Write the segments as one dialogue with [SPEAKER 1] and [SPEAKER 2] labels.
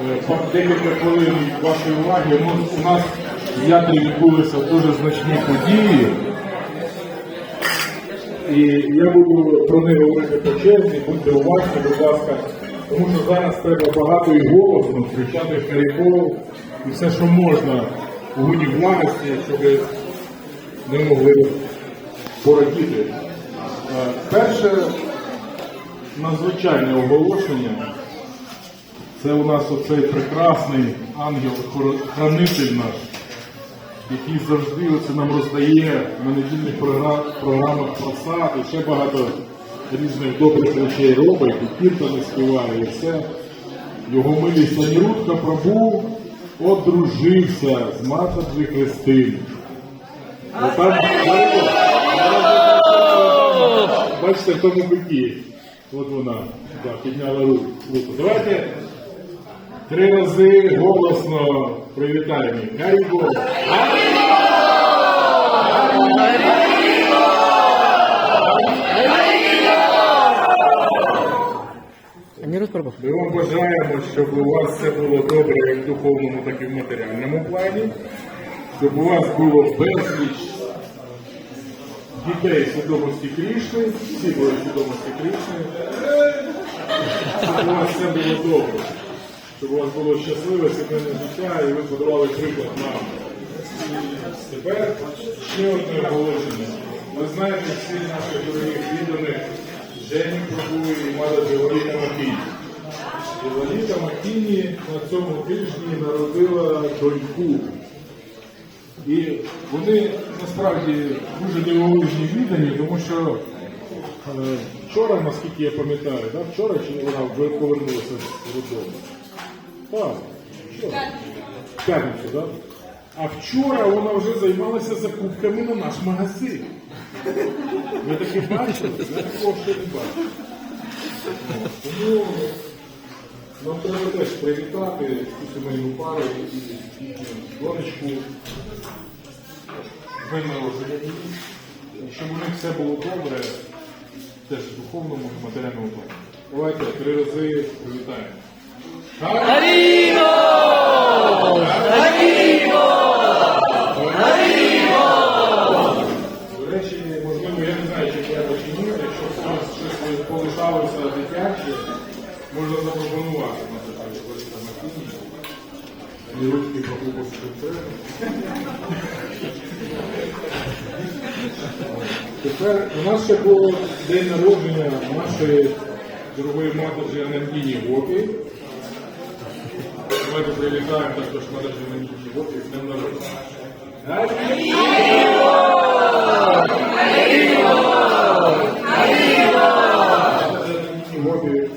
[SPEAKER 1] Е, Декілька хвилин вашої уваги. У нас в Ятрі відбулися дуже значні події. І я буду про них говорити по черзі, будьте уважні, будь ласка, тому що зараз треба багато і голосно кричати Харіков і все, що можна у гуні благості, щоб ми могли порадіти. Е, Перше надзвичайне оголошення. Це у нас оцей прекрасний ангел-хранитель наш, який завжди оце нам роздає на недільних програмах просад і ще багато різних добрих речей робить, і кіртани співає, і все. Його милість Анірудка Прабу одружився з Матаджі Христин. Отам, бачите, в тому биті. От вона да, підняла руку. Давайте три рази голосно привітаємо. Гарібо! Ми вам бажаємо, щоб у вас все було добре як в духовному, так і в матеріальному плані, щоб у вас було безліч дітей свідомості Крішни, всі були свідомості Крішни, щоб у вас все було добре, щоб у вас було щасливе сімейне життя і ви подавали приклад нам. Тепер ще одне оголошення. Ви знаєте всі наші дорогі відданих Жені Прабу і Мада Джеоліта Макій. Іваніта Макіні на цьому тижні народила доньку. І вони насправді дуже дивовижні віддані, тому що е, вчора, наскільки я пам'ятаю, вчора чи вона повернулася з роддому? Так. П'ятницю, так? А вчора вона вже займалася закупками на наш магазин. Ви таке бачили? Я такого ще не бачив. Тому нам треба теж привітати цю сімейну пару і донечку днем її. Щоб у них все було добре, теж в духовному і матеріальному плані. Давайте три рази привітаємо. До речі, можливо, я не знаю, чи треба чи ні, якщо хтось щось полишалося дитяче, можна запропонувати на це говорити на кухні. І ручки покупався Тепер у нас ще було день народження нашої дорогої матері Анангіні Гопі. Давайте привітаємо також матері Анангіні Гопі з днем народження.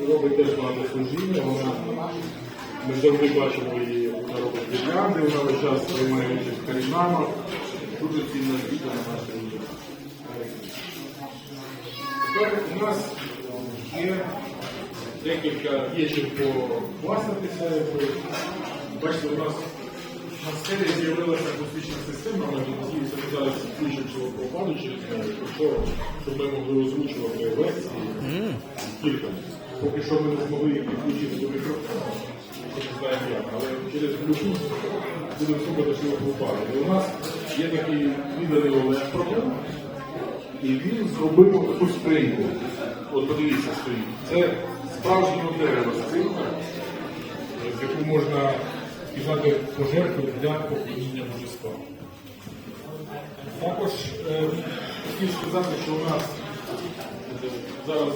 [SPEAKER 1] Робить теж багато служіння. Вона ми завжди бачимо її, вона робить гірлянди, вона весь час приймає участь в карінамах. Дуже цінна звіта на нашій Тепер у нас є декілька є чим покласнитися. Бачите, у нас на сцені з'явилася акустична система, ми надіюся, ми зараз включимо цього пропаду через неї, щоб ми могли озвучувати лекції кілька. Поки що ми не змогли їх підключити до мікрофону, не знаємо як, але через Bluetooth будемо слухати, що ви пропали. І у нас є такий відданий Олег Прокоп, і він зробив таку скриньку. От подивіться. Це скринька, в яку можна сказати пожертву для поклоніння божества. Також е, хотів сказати, що у нас зараз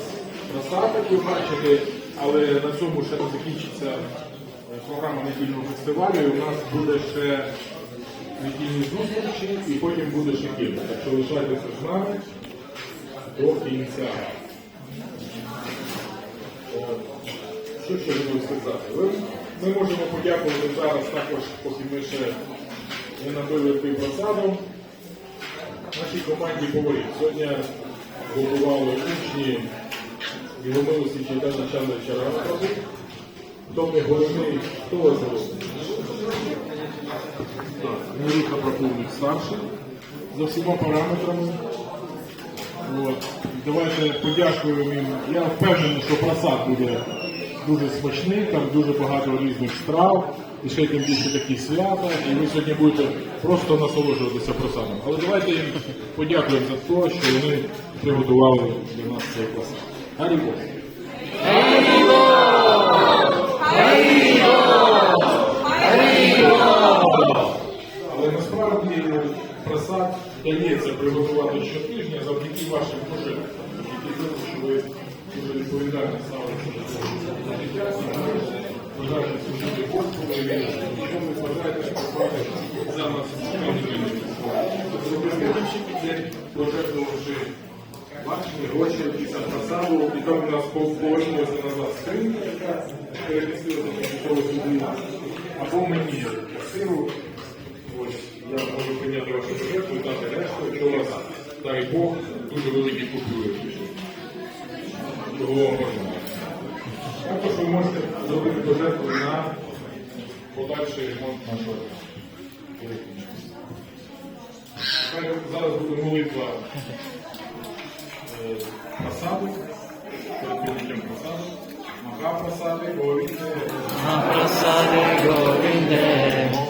[SPEAKER 1] краса, як ви бачите, але на цьому ще не закінчиться е, програма недільного фестивалю. І у нас буде ще недільні зустрічі і потім буде ще кілька. Так що лишайтеся з нами до кінця. Ще хотів сказати? Ми можемо подякувати зараз також, поки ми ще не набили тим просаду. Нашій команді поварів. Сьогодні готували учні його милості Чайдана Чандровича Распаду. Хто них головний, хто головний? Так, Мируха Проповник старший за всіма параметрами. От. Давайте подякуємо їм. Я впевнений, що просад буде дуже смачний, там дуже багато різних страв, і ще тим більше такі свята, і ви сьогодні будете просто насолоджуватися просадом. Але давайте їм подякуємо за те, що вони приготували для нас цей просад. Гарі Бог! Але насправді просад вдається приготувати щотижня завдяки вашим пожертвам, завдяки тому, що ви відповідально ставитеся до життя, бажаєте служити Господу і вірити. Що ви бажаєте працювати за нас зробити пожертвувавши бачили гроші після просаду, і там у нас повернулося назад скринька, яка перемістилася пішов сюди, або мені сиру. Ось я можу прийняти вашу пожертву і дати решту, якщо у вас, дай Бог, дуже великі купюри. Вам. Також ви можете зробити пожертву на подальший ремонт нашого. Тепер Зараз буде молитва е, просади, перед підняттям просади, маха просади, говорити,
[SPEAKER 2] Mahaprasade Govinde, Om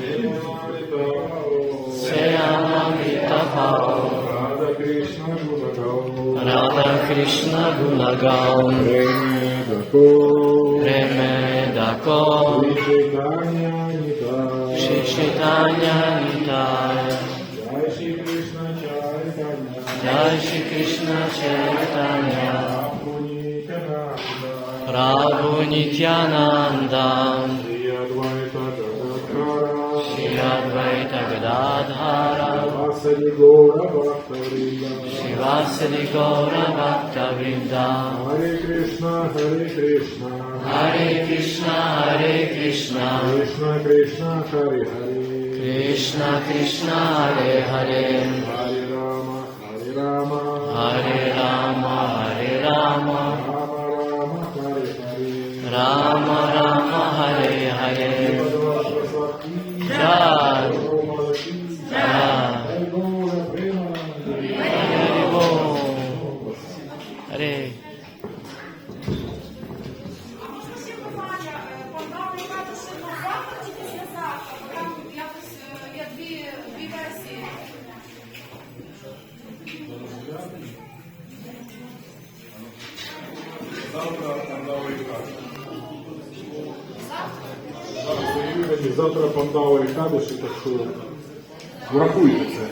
[SPEAKER 2] Hall, Radha Krishna Gunagal, Radha Krishna Gunagal, Reme Dako, Reme Jai Shri Krishna Chaitanya, Jai Krishna Chaitanya, Prabhu Nityananda, Prabhu Bhakta Vrinda,
[SPEAKER 1] Hare Krishna, Hare Krishna,
[SPEAKER 2] Hare Krishna, Hare Krishna,
[SPEAKER 1] Krishna Krishna, Hare Hare,
[SPEAKER 2] Krishna Krishna, Hare Hare,
[SPEAKER 1] Hare Rama, Hare Rama,
[SPEAKER 2] Hare Rama,
[SPEAKER 3] Завтра
[SPEAKER 1] Завтра пандавий кадиші, так що врахуйте це.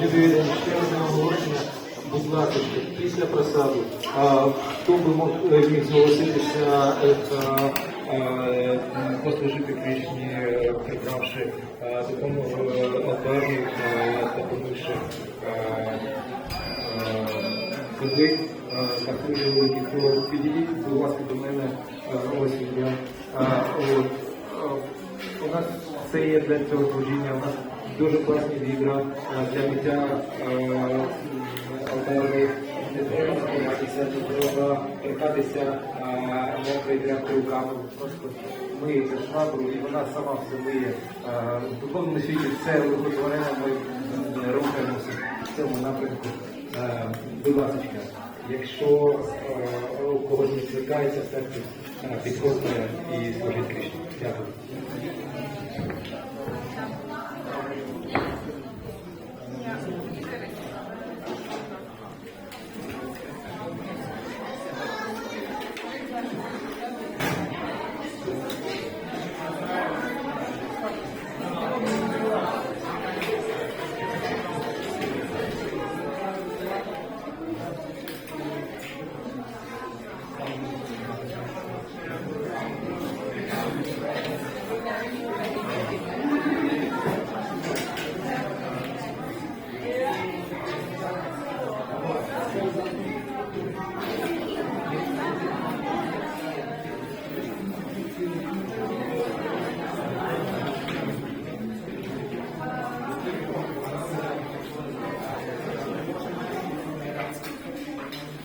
[SPEAKER 4] Єдине, ще одне оголошення, будь ласка, після просаду, а, хто би мог е, міг зголоситися е, та, е, послужити Кришні, е, прибравши е, допомогу алтарі та допомогши туди, так дуже великі, то підійдіть, будь ласка, до мене, е, ось я. Е, е, у нас це є для цього служіння, дуже класні відра е, для миття е, алтарів. Не треба торкатися мокрої тряпки руками. Просто миєте швабру і вона сама все миє. Е, В духовному світі все виготовлено, ми рухаємося в цьому напрямку. Е, Будь ласка, Якщо е, у когось не звертається серце, е, підходьте і скажіть Кришні. Дякую.